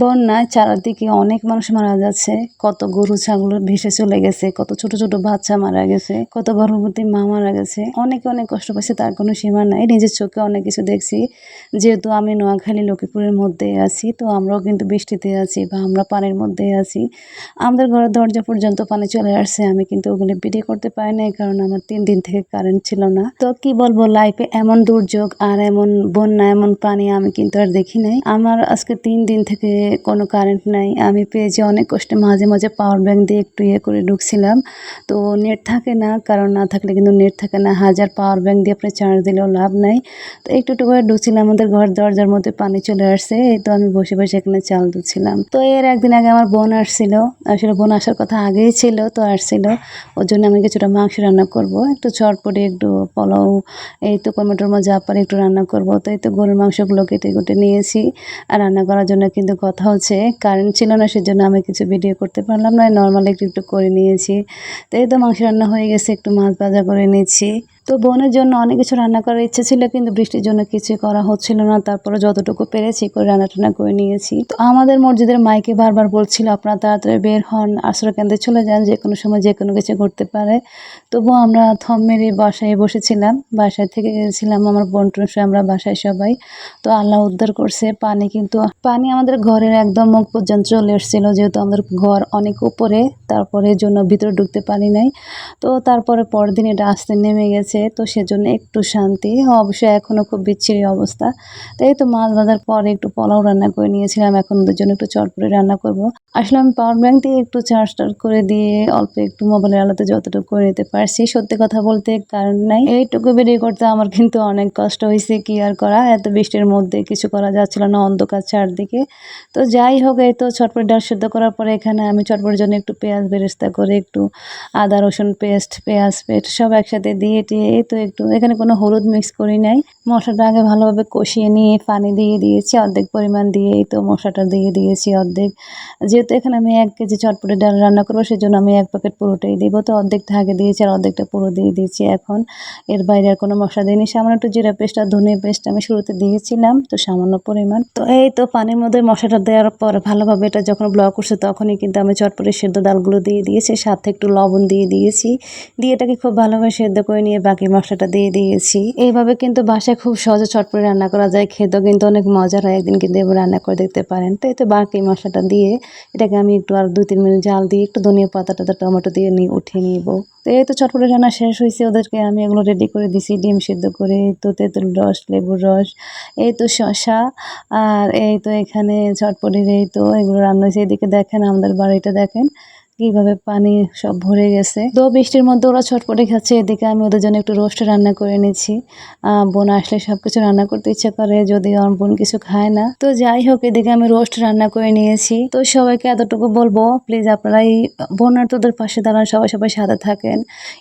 বন্যায় চারিদিকে অনেক মানুষ মারা যাচ্ছে। কত গরু, ছাগল ভেসে চলে গেছে, কত ছোট ছোট বাচ্চা মারা গেছে, কত গর্ভবতী মা মারা গেছে। অনেকে অনেক কষ্ট পাচ্ছে, তার কোনো সীমা নাই। নিজের চোখে অনেক কিছু দেখছি। যেহেতু আমি নোয়াখালী, লক্ষ্মীপুরের মধ্যে আছি, তো আমরাও কিন্তু বৃষ্টিতে আছি বা আমরা পানির মধ্যে আছি। আমাদের ঘরের দরজা পর্যন্ত পানি চলে আসছে। আমি কিন্তু ওগুলো ভিডিও করতে পারি নাই, কারণ আমার তিন দিন থেকে কারেন্ট ছিল না। তো কি বলব লাইফে এমন দুর্যোগ আর এমন বন্যা, এমন পানি আমি কিন্তু আর দেখি নাই। আমার আজকে তিন দিন থেকে কোনো কারেন্ট নাই। আমি পেয়েছি অনেক কষ্টে মাঝে মাঝে পাওয়ার ব্যাঙ্ক দিয়ে একটু ইয়ে করে ঢুকছিলাম। তো নেট থাকে না, কারণ না থাকলে কিন্তু নেট থাকে না। হাজার পাওয়ার ব্যাঙ্ক দিয়ে আপনি চার্জ দিলেও লাভ নাই। তো একটু একটু করে ঢুকছিলাম, আমাদের ঘর দরজার মধ্যে পানি চলে আসছে। এই তো আমি বসে বসে এখানে চাল দিচ্ছিলাম তো এর একদিন আগে আমার বোন আসছিল। আসলে বোন আসার কথা আগেই ছিল, তো আসছিল। ওর জন্য আমি কিছুটা মাংস রান্না করব। একটু চটপটি একটু পোলাও, এই তো টমেটোর মধ্যে যা একটু রান্না করব। তো এই তো গরুর মাংসগুলো কেটে কেটে নিয়েছি। আর রান্না করার জন্য কিন্তু কথা হচ্ছে কারেন্ট ছিল না সেজন্য আমি কিছু ভিডিও করতে পারলাম না। নর্মালি একটু একটু করে নিয়েছি। তো এই তো মাংস রান্না হয়ে গেছে, একটু মাছ ভাজা করে নিচ্ছি। তো বোনের জন্য অনেক কিছু রান্না করার ইচ্ছে ছিল, কিন্তু বৃষ্টির জন্য কিছু করা হচ্ছিল না। তারপরে যতটুকু পেরেছি করে রান্না টান্না করে নিয়েছি। তো আমাদের মসজিদের মাইকে বারবার বলছিল, আপনারা তাড়াতাড়ি বের হন, আশ্রয় কেন্দ্রে চলে যান যে কোনো সময় যে কোনো কিছু ঘটতে পারে। তবুও আমরা থম মেরে বাসায় বসেছিলাম। বাসায় থেকে গেছিলাম আমার বোন টোন সহ আমরা বাসায় সবাই। তো আল্লাহ উদ্ধার করছে, পানি কিন্তু, পানি আমাদের ঘরের একদম মুখ পর্যন্ত চলে এসেছিল, যেহেতু আমাদের ঘর অনেক উপরে। তারপরে জন্য ভিতরে ঢুকতে পারি নাই। তো তারপরে পরের দিন এটা আস্তে নেমে গেছে। তো সেজন্য একটু শান্তি। অবশ্যই এখনও খুব বিচ্ছিরি অবস্থা। তো এই তো মাছ ভাজার পরে একটু পোলাও রান্না করে নিয়েছিলাম। এখন ওদের জন্য একটু চটপটে রান্না করব। আসলে আমি পাওয়ার ব্যাংক দিয়ে একটু চার্জ টার্জ করে দিয়ে অল্প একটু মোবাইলের আলোতে যতটুকু করে নিতে পারছি, সত্যি কথা বলতে কারণ নাই। এইটুকু বেরিয়ে করতে আমার কিন্তু অনেক কষ্ট হয়েছে কি আর করা? এত বৃষ্টির মধ্যে কিছু করা যাচ্ছিল না অন্ধকার চারদিকে। তো যাই হোক, এই তো চটপট ডাল সেদ্ধ করার পরে এখানে আমি চটপটের জন্য একটু পেঁয়াজ বেরেস্তা করে একটু আদা, রসুন পেস্ট, পেঁয়াজ পেস্ট সব একসাথে দিয়ে টিয়ে তো একটু এখানে কোনো হলুদ মিক্স করি নাই। মশলাটা আগে ভালোভাবে কষিয়ে নিয়ে পানি দিয়ে দিয়েছি অর্ধেক পরিমাণ দিয়ে এই তো মশলাটা দিয়ে দিয়েছি অর্ধেক। যেহেতু এখানে আমি এক কেজি চটপটে ডাল রান্না করব সেজন্য আমি এক প্যাকেট পুরোটাই দিব। তো অর্ধেকটা আগে দিয়েছি আর অর্ধেকটা পুরো দিয়ে দিয়েছি এখন। এর বাইরে আর কোনো মশলা দিইনি। সামান্য একটু জিরা পেস্ট আর ধনে পেস্ট আমি শুরুতে দিয়েছিলাম, তো সামান্য পরিমাণ। তো এই তো পানির মধ্যে মশলাটা দেওয়ার পর ভালোভাবে এটা যখন ব্লক করছে তখনই কিন্তু আমি চটপটে সেদ্ধ ডালগুলো দিয়ে দিয়েছি, সাথে একটু লবণ দিয়ে দিয়েছি। দিয়ে এটাকে খুব ভালোভাবে সেদ্ধ করে নিয়ে বাকি মশলাটা দিয়ে দিয়েছি। এইভাবে কিন্তু বাসায় খুব সহজে চটপটে রান্না করা যায়। খেতেও কিন্তু অনেক মজার হয়, একদিন কিন্তু এবার রান্না করে দেখতে পারেন। তো এই তো বাকি মশলাটা দিয়ে এটাকে আমি একটু আর দুই তিন মিনিট জাল দিয়ে একটু ধনিয়া পাতা টাতা টমেটো দিয়ে নিয়ে উঠিয়ে নিব। তো এই তো চটপটে রান্না শেষ হয়েছে। ওদেরকে আমি এগুলো রেডি করে দিছি, ডিম সিদ্ধ করে, তো তেঁতুল রস, লেবুর রস, এই তো শশা আর এই তো এখানে চটপটির এই তো এগুলো রান্না হয়েছে। এদিকে দেখেন আমাদের বাড়িটা দেখেন। কীভাবে পানি সব ভরে গেছে। তো বৃষ্টির মধ্যে ওরা ছটপটে খাচ্ছে, এদিকে আমি ওদের জন্য একটু রোস্ট রান্না করে নিচ্ছি। বোন আসলে সব কিছু রান্না করতে ইচ্ছা করে যদি আমার বোন কিছু খায় না। তো যাই হোক, এদিকে আমি রোস্ট রান্না করে নিয়েছি। তো সবাইকে এতটুকু বলব প্লিজ আপনারা এই বন্যার্থদের পাশে দাঁড়ান, সবাই সবাই সাথে থাকেন।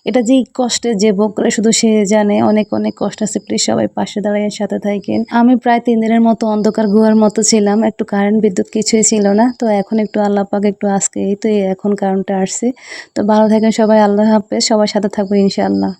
এটা যে কষ্টে যে ভোগ করে শুধু সে জানে, অনেক অনেক কষ্ট আছে প্লিজ সবাই পাশে দাঁড়ায় সাথে থাকেন। আমি প্রায় তিন দিনের মতো অন্ধকার গুহার মতো ছিলাম, একটু কারেন্ট বিদ্যুৎ কিছুই ছিল না। তো এখন একটু আল্লাহ পাক একটু আজকে, এই তো এই এখন কারণটা আসছে। তো ভালো থাকেন সবাই আল্লাহ হাফেজ সবার সাথে থাকব ইনশাআল্লাহ।